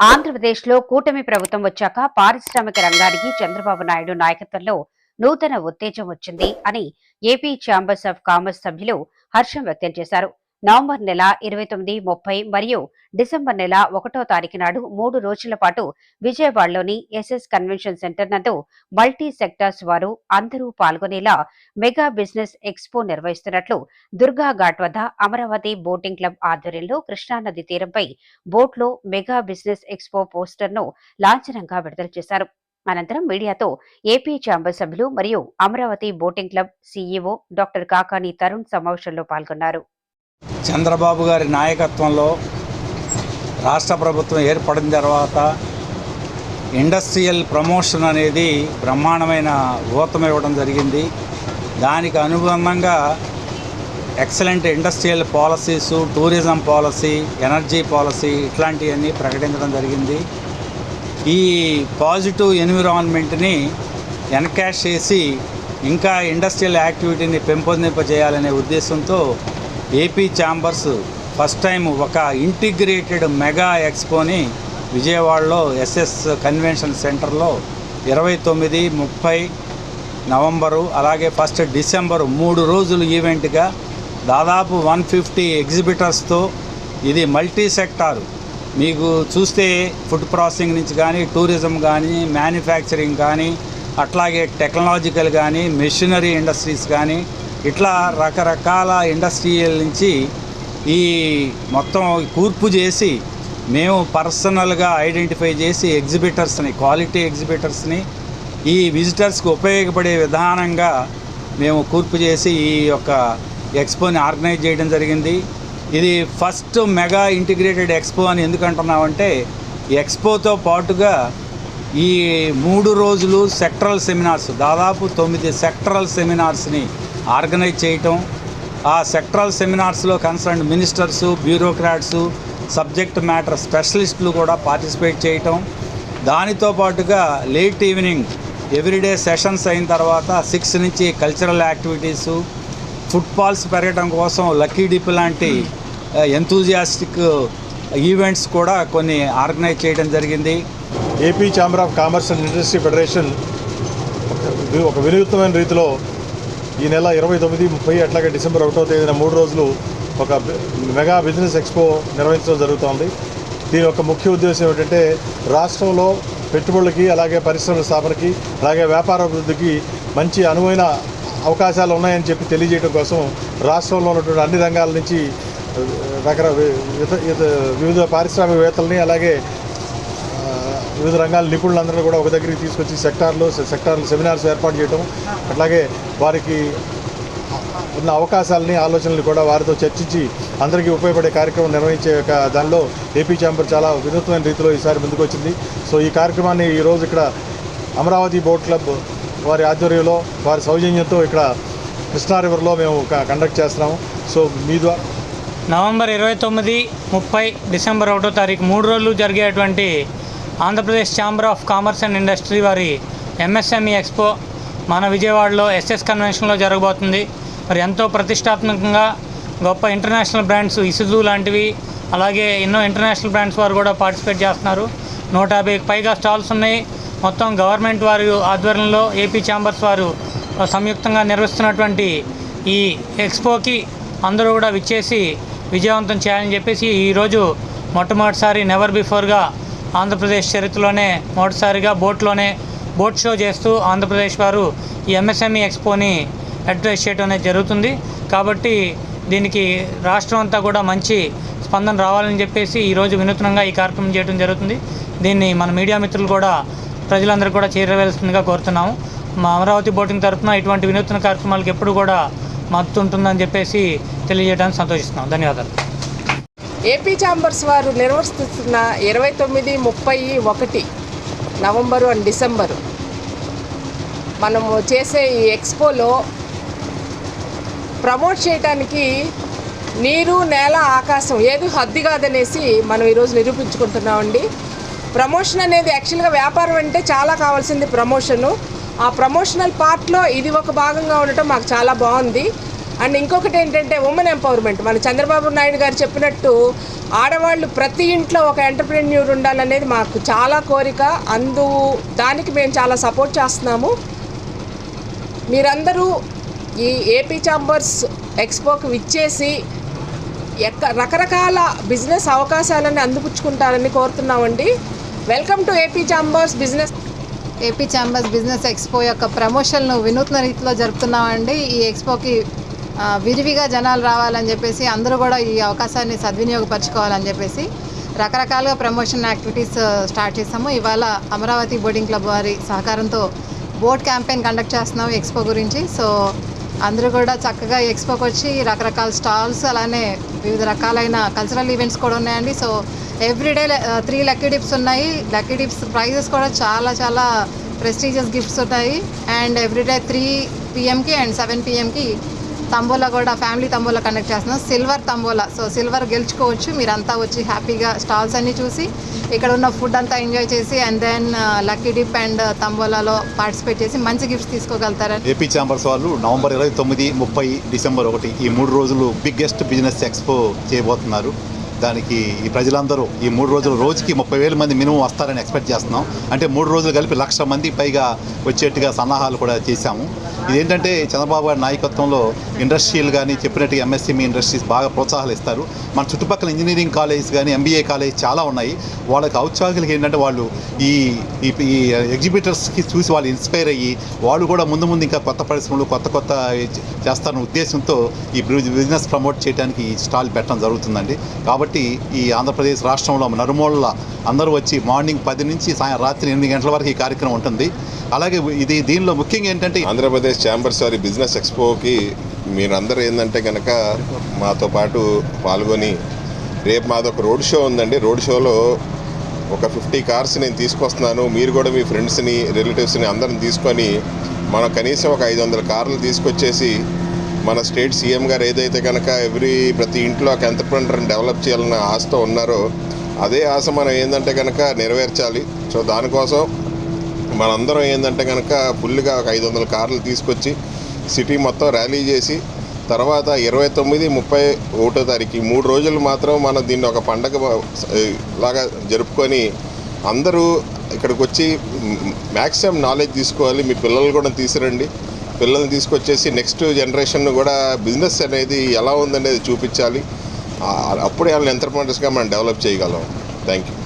ఆంధ్రప్రదేశ్లో కూటమి ప్రభుత్వం వచ్చాక పారిశ్రామిక రంగానికి చంద్రబాబు నాయుడు నాయకత్వంలో నూతన ఉత్తేజం వచ్చింది అని ఏపీ ఛాంబర్స్ ఆఫ్ కామర్స్ సభ్యులు హర్షం వ్యక్తం చేశారు. నవంబర్ నెల ఇరవై తొమ్మిది ముప్పై మరియు డిసెంబర్ నెల ఒకటో తారీఖు నాడు మూడు రోజుల పాటు విజయవాడలోని ఎస్ఎస్ కన్వెన్షన్ సెంటర్ నందు మల్టీ సెక్టార్స్ వారు అందరూ పాల్గొనేలా మెగా బిజినెస్ ఎక్స్పో నిర్వహిస్తున్నట్లు దుర్గా ఘాట్ వద్ద అమరావతి బోటింగ్ క్లబ్ ఆధ్వర్యంలో కృష్ణానది తీరంపై బోట్లో మెగా బిజినెస్ ఎక్స్పో పోస్టర్ను లాంఛనంగా విడుదల చేశారు. అనంతరం మీడియాతో ఏపీ ఛాంబర్ సభ్యులు మరియు Amaravati boating club CEO doctor Kakani Tarun సమావేశంలో పాల్గొన్నారు. చంద్రబాబు గారి నాయకత్వంలో రాష్ట్ర ప్రభుత్వం ఏర్పడిన తర్వాత ఇండస్ట్రియల్ ప్రమోషన్ అనేది బ్రహ్మాండమైన ఊతం ఇవ్వడం జరిగింది. దానికి అనుబంధంగా excellent industrial policies tourism policy energy policy ఇట్లాంటివన్నీ ప్రకటించడం జరిగింది. ఈ పాజిటివ్ ఎన్విరాన్మెంట్ని ఎన్కాష్ చేసి ఇంకా ఇండస్ట్రియల్ యాక్టివిటీని పెంపొందింపజేయాలనే ఉద్దేశంతో A P chambers first time ఒక ఇంటిగ్రేటెడ్ మెగా ఎక్స్పోని విజయవాడలో ఎస్ఎస్ కన్వెన్షన్ సెంటర్లో ఇరవై తొమ్మిది ముప్పై నవంబరు అలాగే ఫస్ట్ డిసెంబరు మూడు రోజులు ఈవెంట్గా దాదాపు వన్ ఫిఫ్టీ ఎగ్జిబిటర్స్తో ఇది మల్టీ సెక్టార్ మీకు చూస్తే ఫుడ్ ప్రాసెసింగ్ నుంచి కానీ టూరిజం కానీ మ్యానుఫ్యాక్చరింగ్ కానీ అట్లాగే టెక్నాలజికల్ కానీ మెషినరీ ఇండస్ట్రీస్ కానీ ఇట్లా రకరకాల ఇండస్ట్రియల్ నుంచి ఈ మొత్తం కూర్పు చేసి మేము పర్సనల్గా ఐడెంటిఫై చేసి ఎగ్జిబిటర్స్ని క్వాలిటీ ఎగ్జిబిటర్స్ని ఈ విజిటర్స్కి ఉపయోగపడే విధానంగా మేము కూర్పు చేసి ఈ యొక్క ఎక్స్పోని ఆర్గనైజ్ చేయడం జరిగింది. ఇది ఫస్ట్ మెగా ఇంటిగ్రేటెడ్ ఎక్స్పో అని ఎందుకంటున్నామంటే ఎక్స్పోతో పాటుగా ఈ మూడు రోజులు సెక్టరల్ సెమినార్స్ దాదాపు తొమ్మిది సెక్టరల్ సెమినార్స్ని ఆర్గనైజ్ చేయటం ఆ sectoral సెమినార్స్లో concern ministers bureaucrats subject matter స్పెషలిస్టులు కూడా పార్టిసిపేట్ చేయటం. దానితో పాటుగా లేట్ ఈవినింగ్ ఎవ్రీడే సెషన్స్ అయిన తర్వాత సిక్స్ నుంచి కల్చరల్ యాక్టివిటీసు ఫుట్బాల్స్ పెరగడం కోసం లక్కీ డిప్ లాంటి ఎంతూజియాస్టిక్ ఈవెంట్స్ కూడా కొన్ని ఆర్గనైజ్ చేయడం జరిగింది. AP chamber of commerce and industry federation ఒక- ఒక వినూత్నమైన రీతిలో ఈ నెల ఇరవై తొమ్మిది ముప్పై అట్లాగే డిసెంబర్ ఒకటో తేదీన మూడు రోజులు ఒక మెగా బిజినెస్ ఎక్స్పో నిర్వహించడం జరుగుతోంది. దీని యొక్క ముఖ్య ఉద్దేశం ఏంటంటే రాష్ట్రంలో పెట్టుబడులకి అలాగే పరిశ్రమల స్థాపనకి అలాగే వ్యాపార అభివృద్ధికి మంచి అనువైన అవకాశాలు ఉన్నాయని చెప్పి తెలియజేయడం కోసం రాష్ట్రంలో ఉన్నటువంటి అన్ని రంగాల నుంచి రకర వివిధ పారిశ్రామికవేత్తలని అలాగే వివిధ రంగాల నిపుణులందరూ కూడా ఒక దగ్గరికి తీసుకొచ్చి సెక్టార్లు సెక్టార్లు సెమినార్స్ ఏర్పాటు చేయడం అట్లాగే వారికి ఉన్న అవకాశాలని ఆలోచనలు కూడా వారితో చర్చించి అందరికీ ఉపయోగపడే కార్యక్రమం నిర్వహించే ఒక దానిలో ఏపీ ఛాంబర్ చాలా వినూత్నమైన రీతిలో ఈసారి ముందుకు వచ్చింది. సో ఈ కార్యక్రమాన్ని ఈరోజు ఇక్కడ అమరావతి బోట్ క్లబ్ వారి ఆధ్వర్యంలో వారి సౌజన్యంతో ఇక్కడ కృష్ణా రివర్లో మేము కండక్ట్ చేస్తున్నాము. సో మీ ద్వారా నవంబర్ ఇరవై తొమ్మిది ముప్పై డిసెంబర్ ఒకటో తారీఖు మూడు రోజులు జరిగేటువంటి Andhra Pradesh chamber of commerce and industry వారి ఎంఎస్ఎంఈ ఎక్స్పో మన విజయవాడలో ఎస్ఎస్ కన్వెన్షన్లో జరగబోతుంది. మరి ఎంతో ప్రతిష్టాత్మకంగా గొప్ప ఇంటర్నేషనల్ బ్రాండ్స్ ఇసుజు లాంటివి అలాగే ఎన్నో ఇంటర్నేషనల్ బ్రాండ్స్ వారు కూడా పార్టిసిపేట్ చేస్తున్నారు. నూట యాభైకి పైగా స్టాల్స్ ఉన్నాయి. మొత్తం గవర్నమెంట్ వారి ఆధ్వర్యంలో ఏపీ ఛాంబర్స్ వారు సంయుక్తంగా నిర్వహిస్తున్నటువంటి ఈ ఎక్స్పోకి అందరూ కూడా విచ్చేసి విజయవంతం చేయాలని చెప్పేసి ఈరోజు మొట్టమొదటిసారి నెవర్ బిఫోర్గా ఆంధ్రప్రదేశ్ చరిత్రలోనే మొదటిసారిగా బోట్లోనే బోట్ షో చేస్తూ ఆంధ్రప్రదేశ్ వారు ఈ ఎంఎస్ఎంఈ ఎక్స్పోని అడ్వర్టైజ్ చేయడం అనేది జరుగుతుంది. కాబట్టి దీనికి రాష్ట్రం అంతా కూడా మంచి స్పందన రావాలని చెప్పేసి ఈరోజు వినూత్నంగా ఈ కార్యక్రమం చేయడం జరుగుతుంది. దీన్ని మన మీడియా మిత్రులు కూడా ప్రజలందరూ కూడా చేరవేల్సిందిగా కోరుతున్నాము. మా అమరావతి బోటింగ్ తరఫున ఇటువంటి వినూత్న కార్యక్రమాలకు ఎప్పుడు కూడా మద్దతు ఉంటుందని చెప్పేసి తెలియజేయడానికి సంతోషిస్తున్నాం. ధన్యవాదాలు. ఏపీ ఛాంబర్స్ వారు నిర్వహిస్తున్న ఇరవై తొమ్మిది ముప్పై ఒకటి నవంబరు అండ్ డిసెంబరు. మనము చేసే ఈ ఎక్స్పోలో ప్రమోట్ చేయడానికి నీరు నేల ఆకాశం ఏది హద్ది కాదనేసి మనం ఈరోజు నిరూపించుకుంటున్నామండి. ప్రమోషన్ అనేది యాక్చువల్గా వ్యాపారం అంటే చాలా కావాల్సింది ప్రమోషను. ఆ ప్రమోషనల్ పార్ట్లో ఇది ఒక భాగంగా ఉండటం మాకు చాలా బాగుంది. అండ్ ఇంకొకటి ఏంటంటే ఉమెన్ ఎంపవర్మెంట్ మన చంద్రబాబు నాయుడు గారు చెప్పినట్టు ఆడవాళ్ళు ప్రతి ఇంట్లో ఒక ఎంటర్ప్రెన్యూర్ ఉండాలనేది మాకు చాలా కోరిక. అందు దానికి మేము చాలా సపోర్ట్ చేస్తున్నాము. మీరందరూ ఈ ఏపీ ఛాంబర్స్ ఎక్స్పోకి విచ్చేసి ఎక్క రకరకాల బిజినెస్ అవకాశాలని అందిపుచ్చుకుంటారని కోరుతున్నామండి. Welcome to AP chambers business AP chambers business expo యొక్క ప్రమోషన్ను వినూత్న రీతిలో జరుపుతున్నామండి. ఈ ఎక్స్పోకి విరివిగా జనాలు రావాలని చెప్పేసి అందరూ కూడా ఈ అవకాశాన్ని సద్వినియోగపరచుకోవాలని చెప్పేసి రకరకాలుగా ప్రమోషన్ యాక్టివిటీస్ స్టార్ట్ చేసాము ఇవాళ అమరావతి బోర్డింగ్ క్లబ్ వారి సహకారంతో బోట్ క్యాంపెయిన్ కండక్ట్ చేస్తున్నాం ఎక్స్పో గురించి. సో అందరూ కూడా చక్కగా ఎక్స్పోకి వచ్చి రకరకాల స్టాల్స్ అలానే వివిధ రకాలైన కల్చరల్ ఈవెంట్స్ కూడా ఉన్నాయండి. So everyday three lucky dips ఉన్నాయి. లక్కీ డిప్స్ ప్రైజెస్ కూడా చాలా చాలా ప్రెస్టీజియస్ గిఫ్ట్స్ ఉన్నాయి. అండ్ ఎవ్రీడే త్రీ పిఎంకి అండ్ సెవెన్ పిఎంకి తంబోలా కూడా ఫ్యామిలీ తంబోలా కండక్ట్ చేస్తున్నాం. సిల్వర్ తంబోలా. సో సిల్వర్ గెలుచుకోవచ్చు. మీరంతా వచ్చి హ్యాపీగా స్టాల్స్ అన్నీ చూసి ఇక్కడ ఉన్న ఫుడ్ అంతా ఎంజాయ్ చేసి and then lucky dip and తంబోలాలో participate చేసి మంచి గిఫ్ట్స్ తీసుకోగలుగుతారని. ఏపీ ఛాంబర్స్ వాళ్ళు నవంబర్ ఇరవై తొమ్మిది ముప్పై డిసెంబర్ ఒకటి ఈ మూడు రోజులు బిగ్గెస్ట్ బిజినెస్ ఎక్స్పో చేయబోతున్నారు. దానికి ఈ ప్రజలందరూ ఈ మూడు రోజులు రోజుకి ముప్పై వేల మంది మినిమం వస్తారని ఎక్స్పెక్ట్ చేస్తున్నాం. అంటే మూడు రోజులు కలిపి లక్ష మంది పైగా వచ్చేట్టుగా సన్నాహాలు కూడా చేశాము. ఇదేంటంటే చంద్రబాబు గారి నాయకత్వంలో ఇండస్ట్రీలు కానీ చెప్పినట్టు ఎంఎస్ఎంఈ ఇండస్ట్రీస్ బాగా ప్రోత్సాహాలు ఇస్తారు. మన చుట్టుపక్కల ఇంజనీరింగ్ కాలేజ్ కానీ ఎంబీఏ కాలేజ్ చాలా ఉన్నాయి. వాళ్ళకి ఔత్సాహికులకి ఏంటంటే వాళ్ళు ఈ ఈ ఈ ఎగ్జిబిటర్స్కి చూసి వాళ్ళు ఇన్స్పైర్ అయ్యి వాళ్ళు కూడా ముందు ముందు ఇంకా కొత్త పరిశ్రమలు కొత్త కొత్త చేస్తారన్న ఉద్దేశంతో ఈ బిజినెస్ ప్రమోట్ చేయడానికి ఈ స్టాల్ పెట్టడం జరుగుతుందండి. కాబట్టి ఈ ఆంధ్రప్రదేశ్ రాష్ట్రంలో నలుమూలల అందరూ వచ్చి మార్నింగ్ పది నుంచి సాయం రాత్రి ఎనిమిది గంటల వరకు ఈ కార్యక్రమం ఉంటుంది. అలాగే ఇది దీనిలో ముఖ్యంగా ఏంటంటే ఆంధ్రప్రదేశ్ ఛాంబర్స్ వారి బిజినెస్ ఎక్స్పోకి మీరందరూ ఏంటంటే కనుక మాతో పాటు పాల్గొని రేపు మాది ఒక రోడ్ షో ఉందండి. రోడ్ షోలో ఒక ఫిఫ్టీ కార్స్ నేను తీసుకొస్తున్నాను. మీరు కూడా మీ ఫ్రెండ్స్ని రిలేటివ్స్ని అందరిని తీసుకొని మనం కనీసం ఒక ఐదు వందల కార్లు తీసుకొచ్చేసి మన స్టేట్ సీఎం గారు ఏదైతే కనుక ఎవ్రీ ప్రతి ఇంట్లో ఒక ఎంటర్ప్రెనర్ని డెవలప్ చేయాలన్న ఆశతో ఉన్నారో అదే ఆశ మనం ఏంటంటే కనుక నెరవేర్చాలి. సో దానికోసం మనందరం ఏంటంటే కనుక ఫుల్గా ఒక ఐదు వందల కార్లు తీసుకొచ్చి సిటీ మొత్తం ర్యాలీ చేసి తర్వాత ఇరవై తొమ్మిది ముప్పై ఒకటో తారీఖు ఈ మూడు రోజులు మాత్రం మనం దీన్ని ఒక పండగ లాగా జరుపుకొని అందరూ ఇక్కడికి వచ్చి మ్యాక్సిమం నాలెడ్జ్ తీసుకోవాలి. మీ పిల్లలు కూడా తీసుకురండి. పిల్లల్ని తీసుకొచ్చేసి నెక్స్ట్ జనరేషన్ కూడా బిజినెస్ అనేది ఎలా ఉందనేది చూపించాలి. అప్పుడే వాళ్ళని ఎంటర్ప్రినర్స్గా మనం డెవలప్ చేయగలం. Thank you